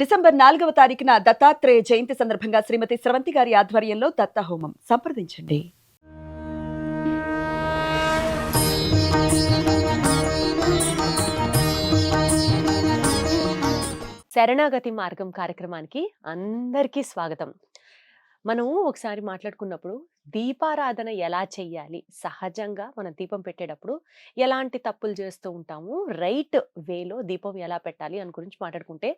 December నాలుగవ తారీఖున దత్తాత్రేయ జయంతి సందర్భంగా శ్రీమతి స్రవంతి గారి ఆధ్వర్యంలో దత్త హోమం సంప్రదించండి. శరణాగతి మార్గం కార్యక్రమానికి అందరికీ స్వాగతం. మనం ఒకసారి మాట్లాడుకున్నప్పుడు దీపారాధన ఎలా చెయ్యాలి? సహజంగా మనం దీపం పెట్టేటప్పుడు ఎలాంటి తప్పులు చేస్తూ ఉంటాము? రైట్ వేలో దీపం ఎలా పెట్టాలి? అని గురించి మాట్లాడుకుంటే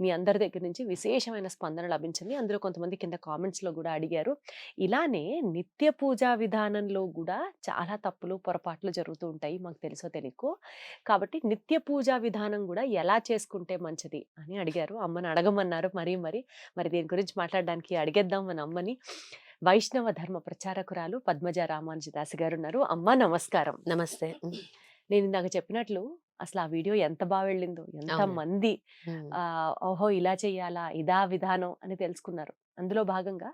మీ అందరి దగ్గర నుంచి విశేషమైన స్పందన లభించింది. అందులో కొంతమంది కింద కామెంట్స్లో కూడా అడిగారు. ఇలానే నిత్య పూజా విధానంలో కూడా చాలా తప్పులు పొరపాట్లు జరుగుతూ ఉంటాయి మాకు తెలుసో తెలియకో. కాబట్టి నిత్య పూజా విధానం కూడా ఎలా చేసుకుంటే మంచిది? అని అడిగారు. అమ్మని అడగమన్నారు. మరీ మరి మరి దీని గురించి మాట్లాడడానికి అడిగేద్దాం మన అమ్మని. వైష్ణవ ధర్మ ప్రచారకురాలు పద్మజ రామానుజదాసి గారు ఉన్నారు అమ్మ నమస్కారం. నమస్తే. నేను ఇందాక చెప్పినట్లు అసలు ఆ వీడియో ఎంత బాగా వెళ్ళిందో ఎంత. మంది ఓహో ఇలా చెయ్యాలా ఇదా విధానం అని తెలుసుకున్నారు. అందులో భాగంగా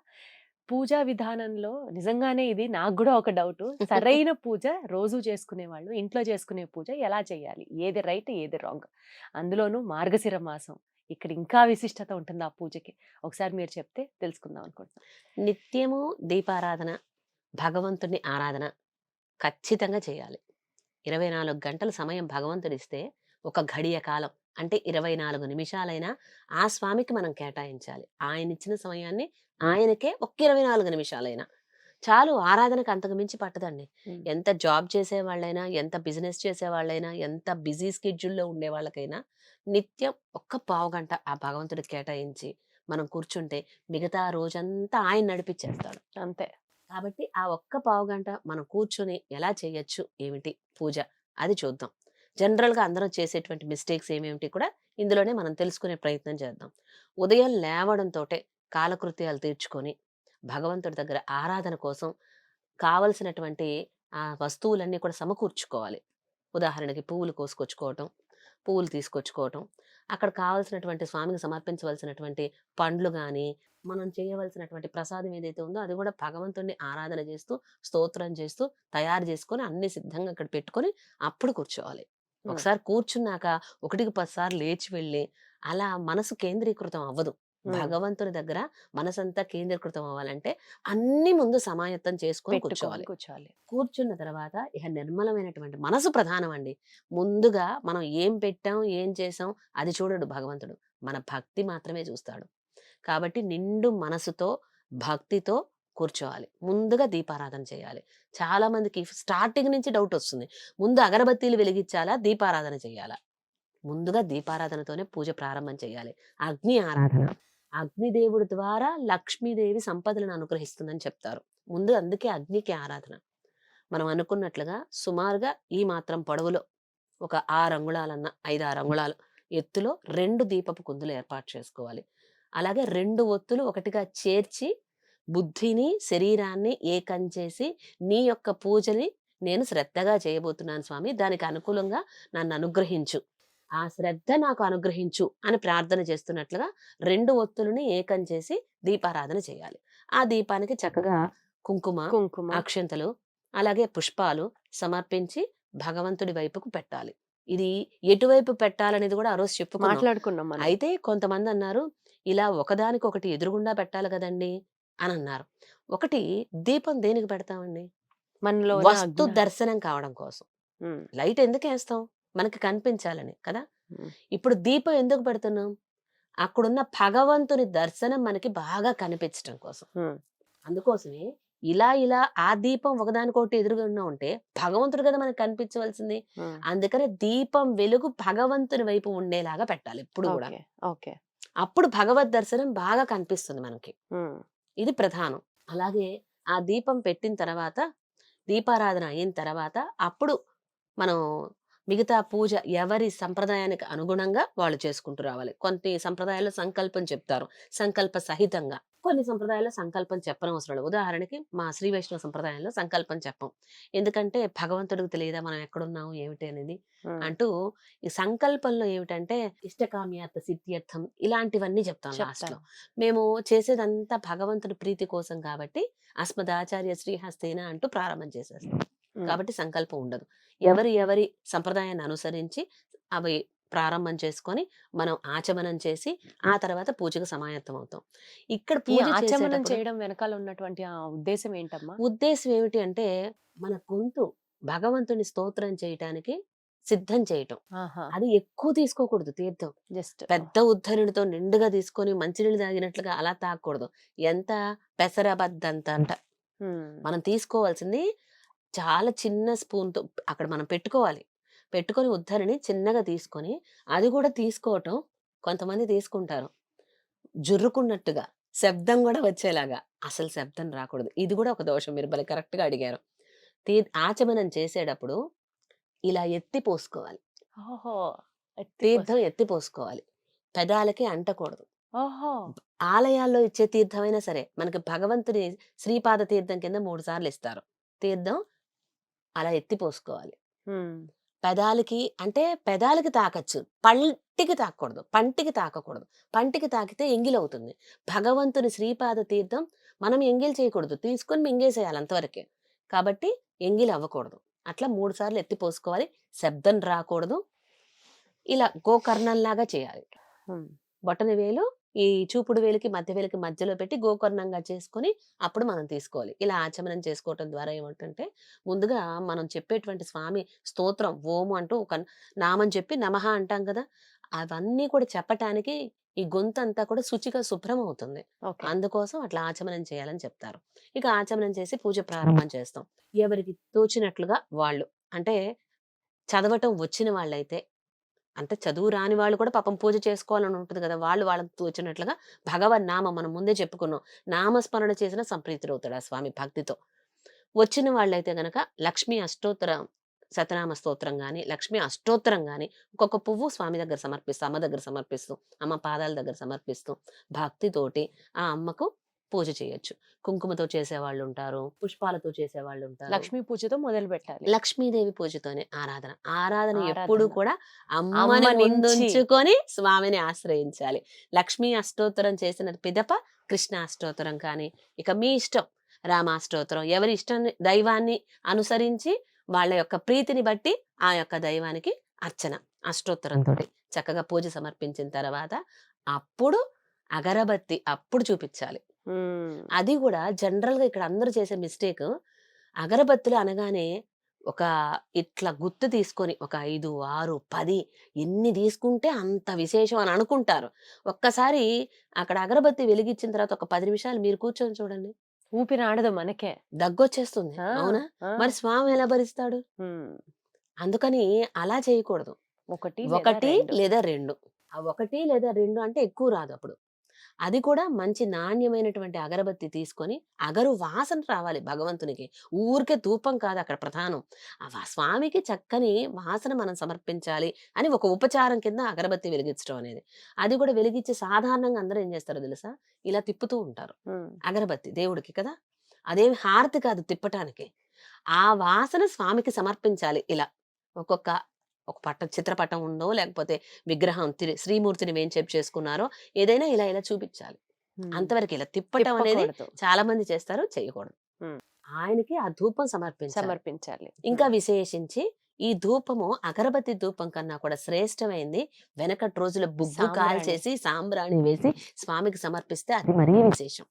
పూజా విధానంలో నిజంగానే ఇది నాకు కూడా ఒక డౌట్. సరైన పూజ రోజు చేసుకునే వాళ్ళు ఇంట్లో చేసుకునే పూజ ఎలా చేయాలి? ఏది రైట్ ఏది రాంగ్? అందులోనూ మార్గశిర మాసం. ఇక్కడ ఇంకా విశిష్టత ఉంటుంది ఆ పూజకి? ఒకసారి మీరు చెప్తే తెలుసుకుందాం అనుకుంటున్నాను నిత్యము దీపారాధన భగవంతుని ఆరాధన ఖచ్చితంగా చేయాలి. ఇరవై నాలుగు గంటల సమయం భగవంతుడిస్తే ఒక గడియ కాలం అంటే ఇరవై నాలుగు నిమిషాలైనా ఆ స్వామికి మనం కేటాయించాలి. ఆయన ఇచ్చిన సమయాన్ని ఆయనకే ఒక్క ఇరవై నాలుగు నిమిషాలైనా. చాలు ఆరాధనకు అంతకు మించి పట్టదండి. ఎంత జాబ్ చేసే వాళ్ళైనా ఎంత బిజినెస్ చేసే వాళ్ళైనా ఎంత బిజీ స్కెడ్యూల్లో ఉండే వాళ్ళకైనా నిత్యం ఒక్క పావు గంట ఆ భగవంతుడికి కేటాయించి మనం కూర్చుంటే మిగతా రోజంతా ఆయన నడిపించేస్తాడు అంతే. కాబట్టి ఆ ఒక్క పావు గంట మనం కూర్చుని ఎలా చేయొచ్చు ఏమిటి పూజ? అది చూద్దాం. జనరల్గా అందరం చేసేటువంటి మిస్టేక్స్ ఏమేమిటి కూడా ఇందులోనే మనం తెలుసుకునే ప్రయత్నం చేద్దాం. ఉదయం లేవడంతో కాలకృత్యాలు తీర్చుకొని భగవంతుడి దగ్గర ఆరాధన కోసం కావలసినటువంటి ఆ వస్తువులన్నీ కూడా సమకూర్చుకోవాలి ఉదాహరణకి పువ్వులు కోసుకొచ్చుకోవటం పువ్వులు తీసుకొచ్చుకోవటం అక్కడ కావలసినటువంటి స్వామికి సమర్పించవలసినటువంటి పండ్లు కానీ మనం చేయవలసినటువంటి ప్రసాదం ఏదైతే ఉందో అది కూడా భగవంతుడిని ఆరాధన చేస్తూ స్తోత్రం చేస్తూ తయారు చేసుకొని అన్ని సిద్ధంగా అక్కడ పెట్టుకొని అప్పుడు కూర్చోవాలి. ఒకసారి కూర్చున్నాక ఒకటికి పది సార్లు లేచి వెళ్ళి అలా మనసు కేంద్రీకృతం అవ్వదు. భగవంతుని దగ్గర మనసంతా కేంద్రీకృతం అవ్వాలంటే అన్ని ముందు సమాయత్తం చేసుకొని కూర్చోవాలి. కూర్చోవాలి. కూర్చున్న తర్వాత ఇక నిర్మలమైనటువంటి మనసు ప్రధానం అండి ముందుగా మనం ఏం పెట్టాం ఏం చేసాం అది చూడడు భగవంతుడు. మన భక్తి మాత్రమే చూస్తాడు. కాబట్టి నిండు మనసుతో భక్తితో కూర్చోవాలి. ముందుగా దీపారాధన చేయాలి. చాలా మందికి స్టార్టింగ్ నుంచి డౌట్ వస్తుంది. ముందు అగరబత్తీలు వెలిగించాలా దీపారాధన చేయాలా? ముందుగా దీపారాధనతోనే పూజ ప్రారంభం చేయాలి. అగ్ని ఆరాధన. అగ్నిదేవుడి ద్వారా లక్ష్మీదేవి సంపదలను అనుగ్రహిస్తుందని చెప్తారు. ముందు అందుకే అగ్నికి ఆరాధన. మనం అనుకున్నట్లుగా సుమారుగా ఈ మాత్రం పొడవులో ఒక ఆరు అంగుళాలన్న ఐదు ఆరు అంగుళాలు ఎత్తులో రెండు దీపపు కుందులు ఏర్పాటు చేసుకోవాలి. అలాగే రెండు ఒత్తులు ఒకటిగా చేర్చి బుద్ధిని శరీరాన్ని ఏకం చేసి నీ యొక్క పూజని నేను శ్రద్ధగా చేయబోతున్నాను స్వామి. దానికి అనుకూలంగా నన్ను అనుగ్రహించు. ఆ శ్రద్ధ నాకు అనుగ్రహించు అని ప్రార్థన చేస్తున్నట్లుగా రెండు ఒత్తులని ఏకం చేసి దీపారాధన చేయాలి. ఆ దీపానికి చక్కగా కుంకుమ కుంకుమ. అక్షంతలు అలాగే పుష్పాలు సమర్పించి భగవంతుడి వైపుకు పెట్టాలి. ఇది ఎటువైపు పెట్టాలనేది కూడా ఆ రోజు చెప్పుకున్నాం. మాట్లాడుకున్నాం మనం. అయితే కొంతమంది అన్నారు ఇలా ఒకదానికొకటి ఎదురుగుండా పెట్టాలి కదండి అని అన్నారు. ఒకటి దీపం దేనికి పెడతామండి? మనలో వస్తు దర్శనం కావడం కోసం. లైట్ ఎందుకు వేస్తాం మనకి కనిపించాలని కదా. ఇప్పుడు దీపం ఎందుకు పెడుతున్నాం? అక్కడున్న భగవంతుని దర్శనం మనకి బాగా కనిపించడం కోసం. అందుకోసమే ఇలా ఇలా ఆ దీపం ఒకదానికొకటి ఎదురుగా ఉంటే భగవంతుడు కదా మనకి కనిపించవలసింది. అందుకనే దీపం వెలుగు భగవంతుని వైపు ఉండేలాగా పెట్టాలి ఎప్పుడు కూడా. ఓకే. అప్పుడు భగవద్ దర్శనం బాగా కనిపిస్తుంది మనకి. ఇది ప్రధానం. అలాగే ఆ దీపం పెట్టిన తర్వాత దీపారాధన అయిన తర్వాత అప్పుడు మనం మిగతా పూజ ఎవరి సంప్రదాయానికి అనుగుణంగా వాళ్ళు చేసుకుంటూ రావాలి. కొన్ని సంప్రదాయాల్లో సంకల్పం చెప్తారు. సంకల్ప సహితంగా. కొన్ని సంప్రదాయాల్లో సంకల్పం చెప్పనవసరం లేదు. ఉదాహరణకి మా శ్రీ వైష్ణవ సంప్రదాయంలో సంకల్పం చెప్పం. ఎందుకంటే భగవంతుడికి తెలియదా మనం ఎక్కడున్నాము ఏమిటి అనేది? అంటూ ఈ సంకల్పంలో ఏమిటంటే ఇష్టకామ్యార్థ సిద్ధ్యర్థం ఇలాంటివన్నీ చెప్తాం లాస్ట్లో మేము చేసేదంతా భగవంతుడి ప్రీతి కోసం కాబట్టి అస్మదాచార్య శ్రీహస్తేన అంటూ ప్రారంభం చేసేస్తాం. కాబట్టి సంకల్పం ఉండదు. ఎవరి ఎవరి సంప్రదాయాన్ని అనుసరించి అవి ప్రారంభం చేసుకొని మనం ఆచమనం చేసి ఆ తర్వాత పూజకు సమాయత్తం అవుతాం. ఇక్కడ పూజ ఆచమనం చేయడం వెనకాల ఉన్నటువంటి ఆ ఉద్దేశం ఏంటమ్మా? ఉద్దేశం ఏమిటి అంటే మన గొంతు భగవంతుని స్తోత్రం చేయటానికి సిద్ధం చేయటం. అది ఎక్కువ తీసుకోకూడదు తీర్థం. జస్ట్ పెద్ద ఉద్ధరణితో నిండుగా తీసుకొని మంచినీళ్ళు తాగినట్లుగా అలా తాగకూడదు. ఎంత పెసరబద్దంత అంట మనం తీసుకోవాల్సింది చాలా చిన్న స్పూన్తో అక్కడ మనం పెట్టుకోవాలి. పెట్టుకొని ఉద్ధరణి చిన్నగా తీసుకొని అది కూడా తీసుకోవటం కొంతమంది తీసుకుంటారు. జుర్రుకున్నట్టుగా శబ్దం కూడా వచ్చేలాగా. అసలు శబ్దం రాకూడదు. ఇది కూడా ఒక దోషం. మీరు భలే correct గా అడిగారు. తీ ఆచమనం చేసేటప్పుడు ఇలా ఎత్తి పోసుకోవాలి. తీర్థం ఎత్తి పోసుకోవాలి. పెదాలకి అంటకూడదు. ఓహో! ఆలయాల్లో ఇచ్చే తీర్థమైనా సరే మనకి భగవంతుని శ్రీపాద తీర్థం కింద మూడు సార్లు ఇస్తారు. తీర్థం అలా ఎత్తి పోసుకోవాలి ఉమ్. పెదాలకి అంటే పెదాలకి తాకచ్చు. పంటికి తాకూడదు పంటికి తాకకూడదు. పంటికి తాకితే ఎంగిలవుతుంది భగవంతుని శ్రీపాద తీర్థం మనం ఎంగిల్ చేయకూడదు. తీసుకొని మింగేసేయాలి అంతవరకే. కాబట్టి ఎంగిల్ అవ్వకూడదు. అట్లా మూడు సార్లు ఎత్తి పోసుకోవాలి శబ్దం రాకూడదు. ఇలా గోకర్ణంలాగా చేయాలి. ఉమ్. ఈ చూపుడు వేలికి మధ్య వేలికి మధ్యలో పెట్టి గోకర్ణంగా చేసుకొని అప్పుడు మనం తీసుకోవాలి. ఇలా ఆచమనం చేసుకోవటం ద్వారా ఏమిటంటే ముందుగా మనం చెప్పేటువంటి స్వామి స్తోత్రం ఓము అంటూ ఒక నామం చెప్పి నమః అంటాం కదా! అవన్నీ కూడా చెప్పటానికి ఈ గొంతు అంతా కూడా శుచిగా శుభ్రం అవుతుంది. అందుకోసం అట్లా ఆచమనం చేయాలని చెప్తారు. ఇక ఆచమనం చేసి పూజ ప్రారంభం చేస్తాం. ఎవరికి తోచినట్లుగా వాళ్ళు. అంటే చదవటం వచ్చిన వాళ్ళైతే అంటే చదువు రాని వాళ్ళు కూడా పాపం పూజ చేసుకోవాలని ఉంటుంది కదా! వాళ్ళు వాళ్ళకి తోచినట్లుగా భగవన్ నామం మనం ముందే చెప్పుకున్నాం. నామస్మరణ చేసిన సంప్రీతుడవుతాడు ఆ స్వామి భక్తితో. వచ్చిన వాళ్ళైతే గనక లక్ష్మీ అష్టోత్తర సతనామ స్తోత్రం కానీ లక్ష్మీ అష్టోత్తరం కానీ ఒక్కొక్క పువ్వు స్వామి దగ్గర సమర్పిస్తూ అమ్మ దగ్గర సమర్పిస్తూ అమ్మ పాదాల దగ్గర సమర్పిస్తూ. భక్తితోటి ఆ అమ్మకు పూజ చేయొచ్చు. కుంకుమతో చేసేవాళ్ళు ఉంటారు పుష్పాలతో చేసేవాళ్ళు ఉంటారు లక్ష్మీ పూజతో మొదలు పెట్టాలి. లక్ష్మీదేవి పూజతోనే ఆరాధన. ఆరాధన ఎప్పుడు. కూడా అమ్మని అమ్మనించి. ముందుంచుకొని స్వామిని ఆశ్రయించాలి. లక్ష్మీ అష్టోత్తరం చేసిన పిదప కృష్ణ అష్టోత్తరం కానీ ఇక మీ ఇష్టం రామాష్టోత్తరం. ఎవరి ఇష్టం దైవాన్ని అనుసరించి వాళ్ళ యొక్క ప్రీతిని బట్టి ఆ యొక్క దైవానికి అర్చన అష్టోత్తరంతో చక్కగా పూజ సమర్పించిన తర్వాత అప్పుడు అగరబత్తి అప్పుడు చూపించాలి. అది కూడా జనరల్గా ఇక్కడ అందరూ చేసే మిస్టేక్ అగరబత్తులు అనగానే ఒక ఇట్లా గుర్తు తీసుకొని ఒక ఐదు ఆరు పది ఎన్ని తీసుకుంటే అంత విశేషం అని అనుకుంటారు. ఒక్కసారి అక్కడ అగరబత్తి వెలిగించిన తర్వాత ఒక పది నిమిషాలు మీరు కూర్చొని చూడండి. ఊపిరి ఆడదు మనకే. దగ్గొచ్చేస్తుంది. అవునా. మరి స్వామి ఎలా భరిస్తాడు. అందుకని అలా చేయకూడదు. ఒకటి ఒకటి లేదా లేదా రెండు. ఆ ఒకటి లేదా రెండు అంటే ఎక్కువ రాదు అప్పుడు. అది కూడా మంచి నాణ్యమైనటువంటి అగరబత్తి తీసుకొని అగరు వాసన రావాలి భగవంతునికి. ఊరికే ధూపం కాదు అక్కడ ప్రధానం. ఆ స్వామికి చక్కని వాసన మనం సమర్పించాలి అని ఒక ఉపచారం కింద అగరబత్తి వెలిగించడం అనేది. అది కూడా వెలిగించి సాధారణంగా అందరూ ఏం చేస్తారో తెలుసా? ఇలా తిప్పుతూ ఉంటారు. అగరబత్తి దేవుడికి కదా? అదేమి హారతి కాదు తిప్పటానికి. ఆ వాసన స్వామికి సమర్పించాలి ఇలా. ఒక్కొక్క ఒక పట్ట చిత్రపటం ఉందో లేకపోతే విగ్రహం శ్రీమూర్తిని ఏం చెప్పి చేసుకున్నారో ఏదైనా ఇలా ఇలా చూపించాలి. అంతవరకు ఇలా తిప్పటం అనేది. చాలా మంది చేస్తారు చేయకూడదు. ఆయనకి ఆ ధూపం సమర్పించాలి సమర్పించాలి ఇంకా విశేషించి ఈ ధూపము అగరబత్తి ధూపం కన్నా కూడా శ్రేష్టమైంది వెనకటి రోజుల బుగ్గు. కాల్చేసి సాంబ్రాణి వేసి స్వామికి సమర్పిస్తే అది మరీ విశేషం.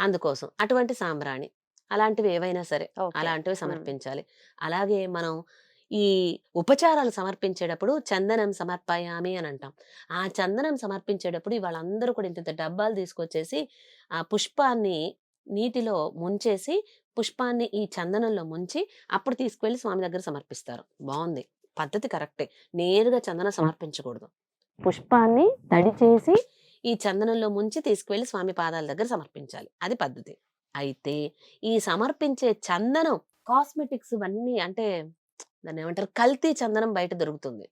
అందుకోసం అటువంటి సాంబ్రాణి అలాంటివి ఏవైనా సరే. అలాంటివి. సమర్పించాలి అలాగే మనం ఈ ఉపచారాలు సమర్పించేటప్పుడు చందనం సమర్పయామి అని అంటాం. ఆ చందనం సమర్పించేటప్పుడు వాళ్ళందరూ కూడా ఇంత డబ్బాలు తీసుకొచ్చేసి ఆ పుష్పాన్ని నీటిలో ముంచేసి పుష్పాన్ని ఈ చందనంలో ముంచి అప్పుడు తీసుకువెళ్ళి స్వామి దగ్గర సమర్పిస్తారు. బాగుంది పద్ధతి కరెక్టే. నేరుగా చందనం సమర్పించకూడదు. పుష్పాన్ని తడి చేసి ఈ చందనంలో ముంచి తీసుకువెళ్ళి స్వామి పాదాల దగ్గర సమర్పించాలి. అది పద్ధతి. అయితే ఈ సమర్పించే చందనం కాస్మెటిక్స్ ఇవన్నీ అంటే దాన్ని ఏమంటారు? కల్తీ చందనం బయట దొరుకుతుంది.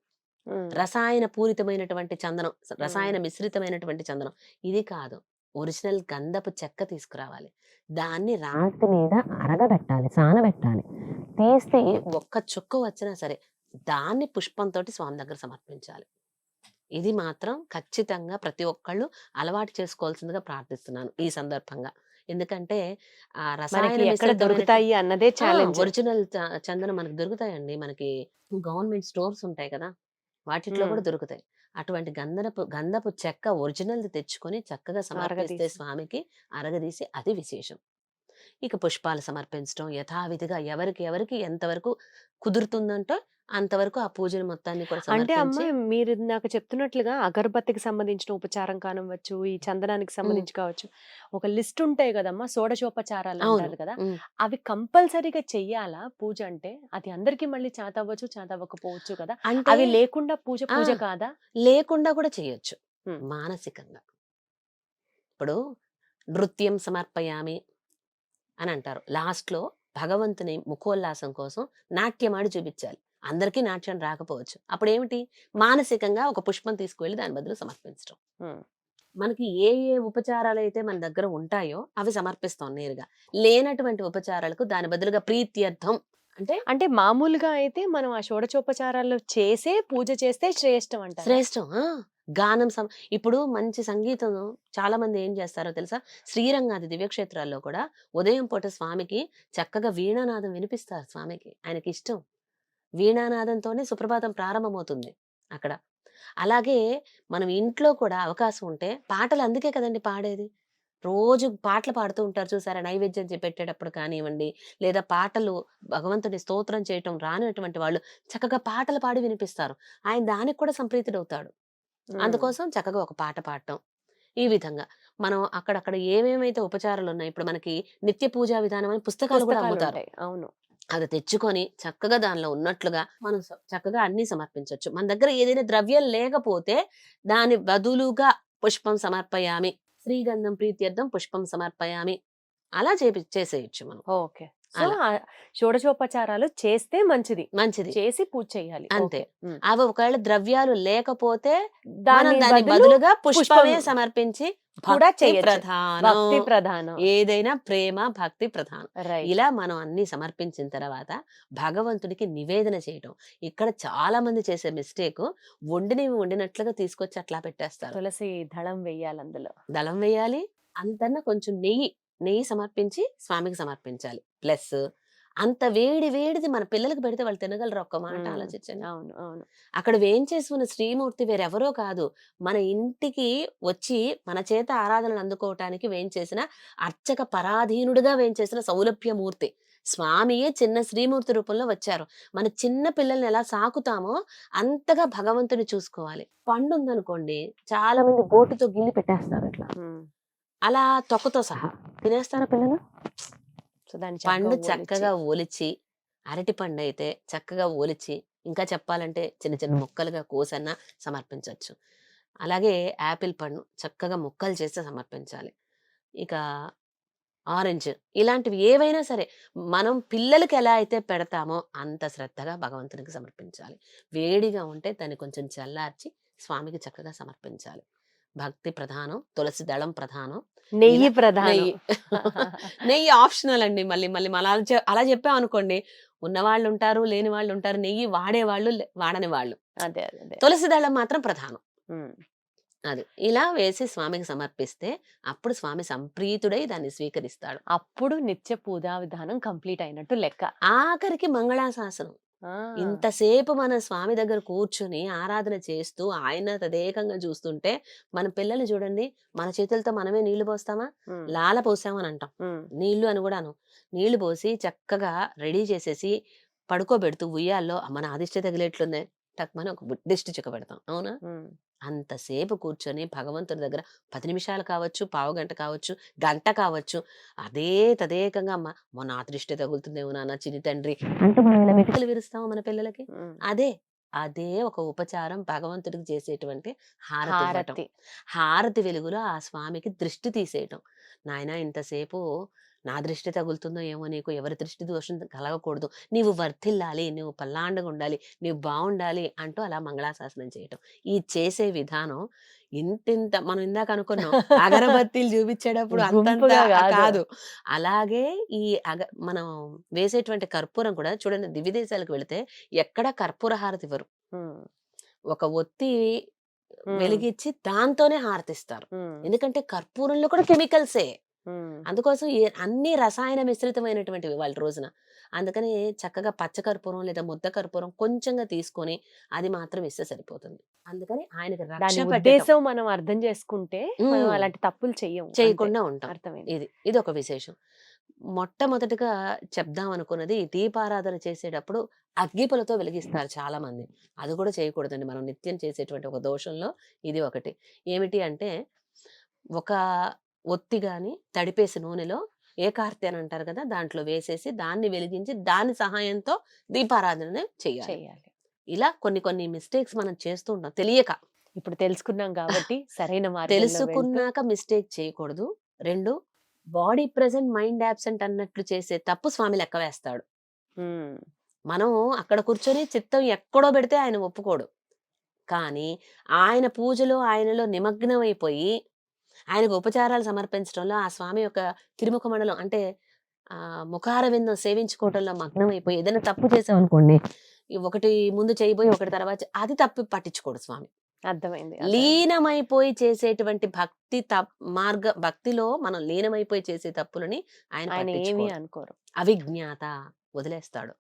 రసాయన పూరితమైనటువంటి చందనం రసాయన మిశ్రితమైనటువంటి చందనం. ఇది కాదు. ఒరిజినల్ గంధపు చెక్క తీసుకురావాలి. దాన్ని రాతి మీద అరగబెట్టాలి సానబెట్టాలి. తీస్తే ఒక్క చుక్క వచ్చినా సరే దాన్ని పుష్పంతో స్వామి దగ్గర సమర్పించాలి. ఇది మాత్రం ఖచ్చితంగా ప్రతి ఒక్కళ్ళు అలవాటు చేసుకోవాల్సిందిగా ప్రార్థిస్తున్నాను ఈ సందర్భంగా. ఎందుకంటే ఆ రసాయన ఎక్కడ దొరుకుతాయి అన్నదే ఛాలెంజ్. ఒరిజినల్ చందనం మనకి దొరుకుతాయండి. మనకి గవర్నమెంట్ స్టోర్స్ ఉంటాయి కదా! వాటిట్లో కూడా. దొరుకుతాయి. అటువంటి గంధపు గంధపు చెక్క ఒరిజినల్ తెచ్చుకొని చక్కగా సమర్పిస్తే. స్వామికి అరగదీసి అది విశేషం. ఇక పుష్పాలు సమర్పించడం యథావిధిగా ఎవరికి ఎవరికి ఎంతవరకు కుదురుతుందంటో అంతవరకు ఆ పూజను మొత్తాన్ని కూడా అంటే అమ్మ మీరు నాకు చెప్తున్నట్లుగా అగరబత్తికి సంబంధించిన ఉపచారం కానివ్వచ్చు ఈ చందనానికి సంబంధించి కావచ్చు ఒక లిస్ట్ ఉంటాయి కదమ్మా షోడశోపచారాలు అంటారు కదా. అవి కంపల్సరీగా చెయ్యాలా పూజ అంటే అది అందరికి మళ్ళీ చేత అవ్వచ్చు చేత అవ్వకపోవచ్చు కదా అంటే అవి లేకుండా పూజ పూజ. కాదా లేకుండా కూడా చేయొచ్చు. మానసికంగా ఇప్పుడు నృత్యం సమర్పయామి అని అంటారు లాస్ట్లో భగవంతుని ముఖోల్లాసం కోసం నాట్యమాడి చూపించాలి. అందరికీ నాట్యం రాకపోవచ్చు. అప్పుడు ఏమిటి మానసికంగా ఒక పుష్పం తీసుకువెళ్ళి దాని బదులు సమర్పించడం. మనకి ఏ ఏ ఉపచారాలు అయితే మన దగ్గర ఉంటాయో అవి సమర్పిస్తాం నేరుగా. లేనటువంటి ఉపచారాలకు దాని బదులుగా ప్రీత్యర్థం అంటే? అంటే మామూలుగా అయితే మనం ఆ షోడచోపచారాలు చేసే పూజ చేస్తే శ్రేష్టం అంటారు? శ్రేష్టం. ఆ, గానం సమ ఇప్పుడు మంచి సంగీతం చాలా మంది ఏం చేస్తారో తెలుసా? శ్రీరంగాది దివ్యక్షేత్రాల్లో కూడా ఉదయం పూట స్వామికి చక్కగా వీణానాదం వినిపిస్తారు స్వామికి. ఆయనకి ఇష్టం వీణానాదంతోనే సుప్రభాతం ప్రారంభమవుతుంది అక్కడ. అలాగే మనం ఇంట్లో కూడా అవకాశం ఉంటే పాటలు అందుకే కదండి పాడేది. రోజు పాటలు పాడుతూ ఉంటారు చూసారా? నైవేద్యం పెట్టేటప్పుడు కానివ్వండి లేదా పాటలు భగవంతుని స్తోత్రం చేయటం రానటువంటి వాళ్ళు చక్కగా పాటలు పాడి వినిపిస్తారు. ఆయన దానికి కూడా సంప్రీతుడవుతాడు. అందుకోసం చక్కగా ఒక పాట పాడటం ఈ విధంగా. మనం అక్కడక్కడ ఏమేమైతే ఉపచారాలు ఉన్నాయి ఇప్పుడు మనకి నిత్య పూజా విధానం అని పుస్తకాలు కూడా అమ్ముతారు. అవును. అది తెచ్చుకొని చక్కగా దానిలో ఉన్నట్లుగా మనం చక్కగా అన్ని సమర్పించవచ్చు మన దగ్గర ఏదైనా ద్రవ్యం లేకపోతే దాని బదులుగా పుష్పం సమర్పయామి. శ్రీగంధం ప్రీత్యర్థం పుష్పం సమర్పయామి. అలా చేపి చేసేయచ్చు మనం. ఓకే. షోడశోపచారాలు చేస్తే మంచిది. మంచిది. చేసి పూజ చేయాలి. అంతే. అవి ఒకవేళ ద్రవ్యాలు లేకపోతే దాని దాని బదులు బదులుగా పుష్పమే పుష్పం. సమర్పించి కూడా భక్తి. ప్రధానం. ఏదైనా ప్రేమ భక్తి ప్రధానం. ఇలా మనం అన్ని సమర్పించిన తర్వాత భగవంతుడికి నివేదన చేయటం. ఇక్కడ చాలా మంది చేసే మిస్టేక్ వండినవి వండినట్లుగా తీసుకొచ్చి అట్లా పెట్టేస్తారు. తులసి దళం వేయాలి అందులో. దళం వేయాలి అంతన్నా కొంచెం నెయ్యి నెయ్యి సమర్పించి స్వామికి సమర్పించాలి. ప్లస్ అంత వేడి వేడిది మన పిల్లలకు పెడితే వాళ్ళు తినగలరు ఒక్క మాట. ఆలోచించండి. అవును. అవును. అక్కడ వేంచేసి ఉన్న శ్రీమూర్తి వేరెవరో కాదు. మన ఇంటికి వచ్చి మన చేత ఆరాధనలు అందుకోవటానికి వేంచేసిన అర్చక పరాధీనుడిగా వేంచేసిన సౌలభ్యమూర్తి. స్వామియే చిన్న శ్రీమూర్తి రూపంలో వచ్చారు. మన చిన్న పిల్లల్ని ఎలా సాకుతామో అంతగా భగవంతుని చూసుకోవాలి. పండు ఉందనుకోండి చాలా మంది గోటుతో గిల్లి పెట్టేస్తారు అట్లా. అలా తొక్కతో సహా. తినేస్తారా పిల్లలు? పండు చక్కగా ఒలిచి అరటి పండు అయితే చక్కగా ఒలిచి ఇంకా చెప్పాలంటే చిన్న చిన్న ముక్కలుగా కోసన్నా సమర్పించవచ్చు అలాగే యాపిల్ పండు చక్కగా ముక్కలు చేస్తే సమర్పించాలి. ఇక ఆరెంజ్ ఇలాంటివి ఏవైనా సరే మనం పిల్లలకి ఎలా అయితే పెడతామో అంత శ్రద్ధగా భగవంతునికి సమర్పించాలి. వేడిగా ఉంటే దాన్ని కొంచెం చల్లార్చి స్వామికి చక్కగా సమర్పించాలి. భక్తి ప్రధానం తులసి దళం ప్రధానం నెయ్యి ప్రధానం. నెయ్యి ఆప్షనల్ అండి మళ్ళీ మళ్ళీ అలా అలా చెప్పాం అనుకోండి ఉన్న వాళ్ళు ఉంటారు లేని వాళ్ళు ఉంటారు నెయ్యి వాడే వాళ్ళు వాడని వాళ్ళు. అదే అదే తులసి దళం మాత్రం ప్రధానం. అది ఇలా వేసి స్వామికి సమర్పిస్తే అప్పుడు స్వామి సంప్రీతుడై దాన్ని స్వీకరిస్తాడు. అప్పుడు నిత్య పూజా విధానం కంప్లీట్ అయినట్టు లెక్క. ఆఖరికి మంగళాశాసనం. ఇంతసేపు మన స్వామి దగ్గర కూర్చుని ఆరాధన చేస్తూ ఆయన తదేకంగా చూస్తుంటే మన పిల్లలు చూడండి మన చేతులతో మనమే నీళ్ళు పోస్తామా? లాల పోసామని అంటాం నీళ్ళు అని కూడాను. నీళ్ళు పోసి చక్కగా రెడీ చేసేసి పడుకోబెడుతూ ఉయ్యాల్లో మన అదిష్ట తగిలేట్లుందే టక్మని ఒక దిష్టి చుక్క పెడతాం. అవునా. అంతసేపు కూర్చొని భగవంతుడి దగ్గర పది నిమిషాలు కావచ్చు పావు గంట కావచ్చు గంట కావచ్చు అదే తదేకంగా అమ్మ మొన్న ఆ దృష్టి తగులుతుందేమో నాన్న చిన్ని తండ్రి అంటూ మనం ఇలా మెటుకలు విరుస్తాము మన పిల్లలకి. అదే అదే ఒక ఉపచారం భగవంతుడికి చేసేటువంటి. హారతి హారతి వెలుగులో ఆ స్వామికి దృష్టి తీసేయటం నాయన ఇంతసేపు నా దృష్టి తగులుతుందో ఏమో నీకు ఎవరి దృష్టి దోషం కలగకూడదు. నీవు వర్ధిల్లాలి నువ్వు పల్లాండగా ఉండాలి నీవు బాగుండాలి అంటూ అలా మంగళాశాసనం చేయటం. ఈ చేసే విధానం ఇంతింత మనం ఇందాక అనుకున్నాం. అగరబత్తీలు చూపించేటప్పుడు అంతంత కాదు. అలాగే ఈ అగ మనం వేసేటువంటి కర్పూరం కూడా చూడండి దివ్య దేశాలకు వెళితే ఎక్కడ కర్పూర హారతి ఇవ్వరు. ఒక ఒత్తి వెలిగించి దాంతోనే హారతిస్తారు. ఎందుకంటే కర్పూరంలో కూడా కెమికల్సే. అందుకోసం అన్ని రసాయన మిశ్రితమైనటువంటివి వాళ్ళ రోజున. అందుకని చక్కగా పచ్చ కర్పూరం లేదా ముద్ద కర్పూరం కొంచెంగా తీసుకొని అది మాత్రం ఇస్తే సరిపోతుంది. అందుకని ఆయనకి ఉద్దేశం మనం అర్థం చేసుకుంటే. అలాంటి తప్పులు చెయ్యము. చేయకుండా. ఉంటాం. అర్థమైంది. ఇది ఇది ఒక విశేషం. మొట్టమొదటిగా చెప్దాం అనుకున్నది దీపారాధన చేసేటప్పుడు అగ్గిపులతో వెలిగిస్తారు చాలా మంది అది కూడా చేయకూడదండి. మనం నిత్యం చేసేటువంటి ఒక దోషంలో ఇది ఒకటి. ఏమిటి అంటే ఒక ఒత్తి గాని తడిపేసి నూనెలో ఏకార్తి అని అంటారు కదా! దాంట్లో వేసేసి దాన్ని వెలిగించి దాని సహాయంతో దీపారాధన చేయాలి. ఇలా కొన్ని కొన్ని మిస్టేక్స్ మనం చేస్తూ ఉంటాం. తెలియక. ఇప్పుడు తెలుసుకున్నాం కాబట్టి సరైన తెలుసుకున్నాక మిస్టేక్ చేయకూడదు. రెండు బాడీ ప్రెసెంట్ మైండ్ యాబ్సెంట్ అన్నట్లు చేసే తప్పు స్వామి లెక్క వేస్తాడు. మనం అక్కడ కూర్చొని చిత్తం ఎక్కడో పెడితే ఆయన ఒప్పుకోడు. కానీ ఆయన పూజలో ఆయనలో నిమగ్నమైపోయి ఆయనకు ఉపచారాలు సమర్పించడంలో ఆ స్వామి యొక్క తిరుముఖ మండలం అంటే ఆ ముఖార విందం సేవించుకోవడంలో మగ్నమైపోయి ఏదైనా తప్పు చేసామనుకోండి ఒకటి ముందు చేయబోయి ఒకటి తర్వాత అది తప్పు పట్టించుకోడు స్వామి అర్థమైంది. లీనమైపోయి చేసేటువంటి భక్తి తప్ మార్గ భక్తిలో మనం లీనమైపోయి చేసే తప్పులని ఆయన ఏమీ. అనుకోరు అవిజ్ఞాత వదిలేస్తాడు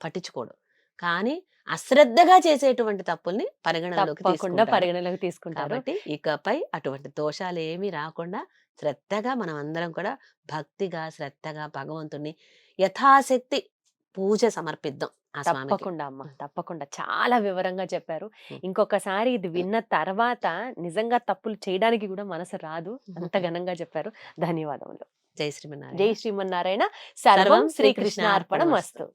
పట్టించుకోడు కానీ అశ్రద్ధగా చేసేటువంటి తప్పుల్ని పరిగణనలోకి తప్పకుండా తీసుకుంటాడు. పరిగణలోకి తీసుకుంటారు. కాబట్టి ఇకపై అటువంటి దోషాలు ఏమీ రాకుండా శ్రద్ధగా మనం అందరం కూడా భక్తిగా శ్రద్ధగా భగవంతుణ్ణి యథాశక్తి పూజ సమర్పిద్దాం తప్పకుండా అమ్మ తప్పకుండా. చాలా వివరంగా చెప్పారు. ఇంకొకసారి ఇది విన్న తర్వాత నిజంగా తప్పులు చేయడానికి కూడా మనసు రాదు. అంత ఘనంగా చెప్పారు. ధన్యవాదములు. జై శ్రీమన్నారాయణ. జై శ్రీమన్నారాయణ. సర్వం శ్రీకృష్ణ అర్పణం వస్తు